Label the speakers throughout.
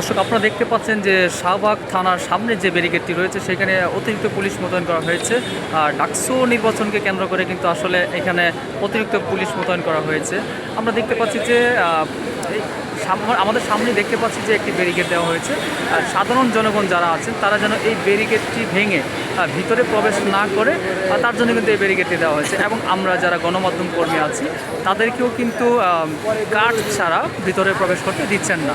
Speaker 1: দর্শক, আপনারা দেখতে পাচ্ছেন যে শাহবাগ থানার সামনে যে ব্যারিকেডটি রয়েছে, সেখানে অতিরিক্ত পুলিশ মোতায়েন করা হয়েছে। আর ডাকসু নির্বাচনকে কেন্দ্র করে কিন্তু আসলে এখানে অতিরিক্ত পুলিশ মোতায়েন করা হয়েছে। আমরা দেখতে পাচ্ছি যে আমাদের সামনে দেখতে পাচ্ছি যে একটি ব্যারিকেড দেওয়া হয়েছে। আর সাধারণ জনগণ যারা আছেন, তারা যেন এই ব্যারিকেডটি ভেঙে ভিতরে প্রবেশ না করে তার জন্য কিন্তু এই ব্যারিকেডটি দেওয়া হয়েছে। এবং আমরা যারা গণমাধ্যম কর্মী আছি, তাদেরকেও কিন্তু কার্ড ছাড়া ভিতরে প্রবেশ করতে দিচ্ছেন না।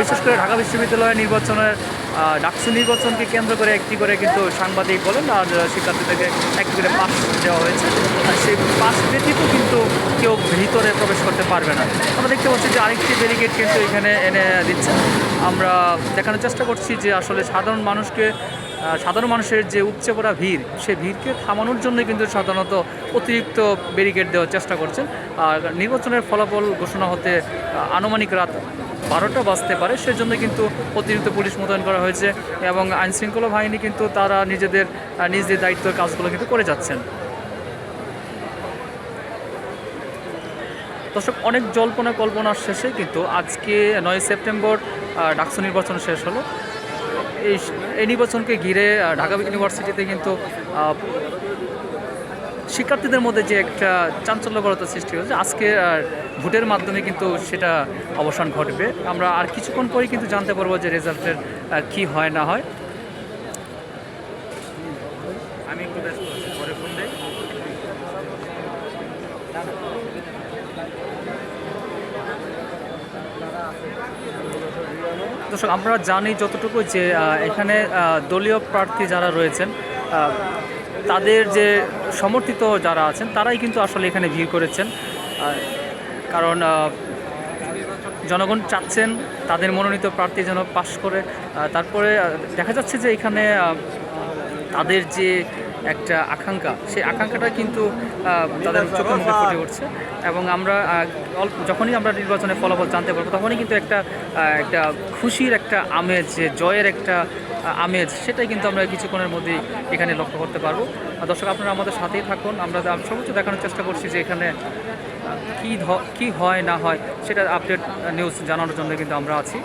Speaker 1: বিশেষ করে ঢাকা বিশ্ববিদ্যালয়ের নির্বাচনের ডাকসু নির্বাচনকে কেন্দ্র করে একটি করে কিন্তু সাংবাদিক বলেন, আর শিক্ষার্থীদেরকে একটি করে পাস দেওয়া হয়েছে, আর সেই পাস ব্যতীত কিন্তু কেউ ভিতরে প্রবেশ করতে পারবে না। আমরা দেখতে পাচ্ছি যে আরেকটি ব্যারিকেড কিন্তু এখানে এনে দিচ্ছে আমরা দেখানোর চেষ্টা করছি যে আসলে সাধারণ মানুষকে সাধারণ মানুষের যে উপচে পড়া ভিড়, সে ভিড়কে থামানোর জন্য কিন্তু সাধারণত অতিরিক্ত ব্যারিকেড দেওয়ার চেষ্টা করছেন। আর নির্বাচনের ফলাফল ঘোষণা হতে আনুমানিক রাত বারোটা বাজতে পারে, সেজন্য কিন্তু অতিরিক্ত পুলিশ মোতায়েন করা হয়েছে এবং আইনশৃঙ্খলা বাহিনী কিন্তু তারা নিজেদের নিজেদের দায়িত্বের কাজগুলো কিন্তু করে যাচ্ছেন। দর্শক, অনেক জল্পনা কল্পনার শেষে কিন্তু আজকে নয় সেপ্টেম্বর ডাকসু নির্বাচন শেষ হলো। এই এই নির্বাচনকে ঘিরে ঢাকা ইউনিভার্সিটিতে কিন্তু শিক্ষার্থীদের মধ্যে যে একটা চাঞ্চল্যকরতা সৃষ্টি হয়েছে, আজকে ভোটের মাধ্যমে কিন্তু সেটা অবসান ঘটবে। আমরা আর কিছুক্ষণ পরেই কিন্তু জানতে পারব যে রেজাল্টের কি হয় না হয়। আমি একটু ব্যস্ত পরে ফোন দেই। দর্শক, আমরা জানি যতটুকু যে এখানে দলীয় প্রার্থী যারা রয়েছেন তাদের যে সমর্থিত যারা আছেন, তারাই কিন্তু আসলে এখানে ভিড় করেছেন। কারণ জনগণ চাচ্ছেন তাদের মনোনীত প্রার্থী যেন পাশ করে। তারপরে দেখা যাচ্ছে যে এখানে তাদের যে একটা আকাঙ্ক্ষা। সেই আকাঙ্ক্ষাটা কিন্তু তাদের চোখে মুখে ফুটে উঠছে। এবং আমরা যখনই আমরা নির্বাচনের ফলাফল জানতে পারব, তখনই কিন্তু একটা একটা খুশির একটা আমেজ, যে জয়ের একটা আমেজ, সেটাই কিন্তু আমরা কিছুক্ষণের মধ্যেই এখানে লক্ষ্য করতে পারব। দর্শক, আপনারা আমাদের সাথেই থাকুন। আমরা সর্বোচ্চ দেখানোর চেষ্টা করছি যে এখানে কী কী হয়, না হয়, সেটা আপডেট নিউজ জানানোর জন্য কিন্তু আমরা আছি।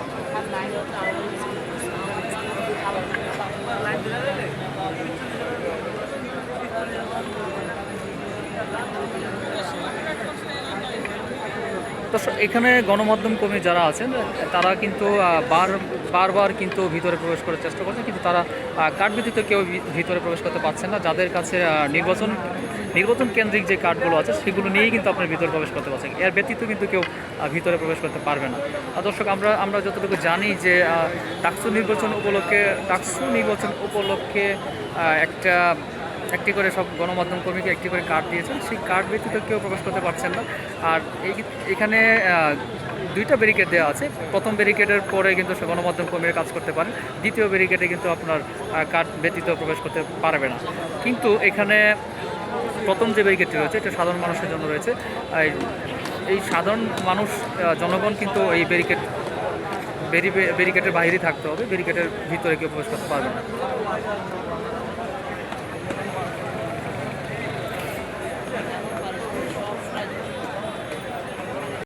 Speaker 1: দর্শক এখানে গণমাধ্যম কর্মী যারা আছেন, তারা কিন্তু বার, বারবার কিন্তু ভিতরে প্রবেশ করার চেষ্টা করছেন, কিন্তু তারা কার্ড ব্যতীত কেউ ভিতরে প্রবেশ করতে পারছেন না। যাদের কাছে নির্বাচন নির্বাচন কেন্দ্রিক যে কার্ডগুলো আছে, সেগুলো নিয়েই কিন্তু আপনার ভিতরে প্রবেশ করতে পারছেন। এর ব্যতীত কিন্তু কেউ ভিতরে প্রবেশ করতে পারবে না। দর্শক, আমরা আমরা যতটুকু জানি যে ডাকসু নির্বাচন উপলক্ষে ডাকসু নির্বাচন উপলক্ষে একটা একটি করে সব গণমাধ্যম কর্মীকে একটি করে কার্ড দিয়েছেন। সেই কার্ড ব্যতীত কেউ প্রবেশ করতে পারছেন না। আর এই এখানে দুইটা ব্যারিকেড দেওয়া আছে। প্রথম ব্যারিকেডের পরে কিন্তু গণমাধ্যম কর্মীরা কাজ করতে পারেন। দ্বিতীয় ব্যারিকেডে কিন্তু আপনার কার্ড ব্যতীত প্রবেশ করতে পারবে না। কিন্তু এখানে প্রথম যে ব্যারিকেডটি রয়েছে, এটা সাধারণ মানুষের জন্য রয়েছে। এই সাধারণ মানুষ জনগণ কিন্তু এই ব্যারিকেড ব্যারিকেডের বাইরেই থাকতে হবে। ব্যারিকেডের ভিতরে কেউ প্রবেশ করতে পারবে না।